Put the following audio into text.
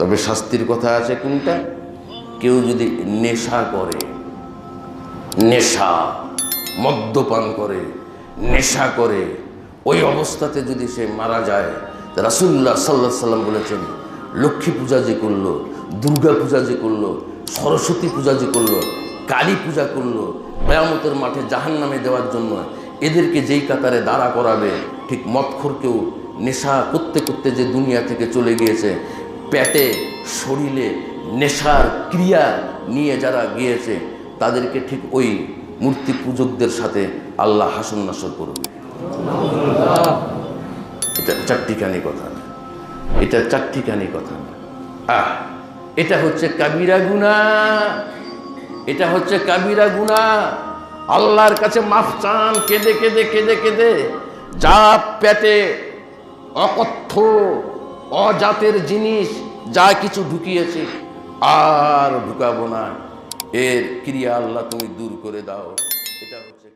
তবে শাস্তির কথা আছে কোনটা? কেউ যদি নেশা করে, নেশা, মদ্যপান করে, নেশা করে, ওই অবস্থাতে যদি সে মারা যায় রাসুল্লাহ সাল্লাহ সাল্লাম বলেছেন, লক্ষ্মী পূজা যে করল, দুর্গা পূজা যে করল, সরস্বতী পূজা যে করল, কালী পূজা করল, কেয়ামতের মাঠে জাহান নামে দেওয়ার জন্য এদেরকে যেই কাতারে দাঁড়া করাবে, ঠিক মৎখরকেও নেশা করতে করতে যে দুনিয়া থেকে চলে গিয়েছে পেটে, শরীরে নেশার ক্রিয়া নিয়ে যারা গিয়েছে, তাদেরকে ঠিক ওই মূর্তি পূজকদের সাথে আল্লাহ হাসন নাসর করবে। এটা চারটিখানি কথা। এটা চারটিখানি কথা। আহ, এটা হচ্ছে কাবিরা গুনা এটা হচ্ছে কাবিরা গুনা আল্লাহর কাছে মাফ চান, কেঁদে কেঁদে কেঁদে কেঁদে, যা পেটে অকথ্য অজাতের জিনিস যা কিছু ঢুকিয়েছে, আর ঢুকাবো না। এর ক্রিয়া আল্লাহ তুমি দূর করে দাও। এটা হচ্ছে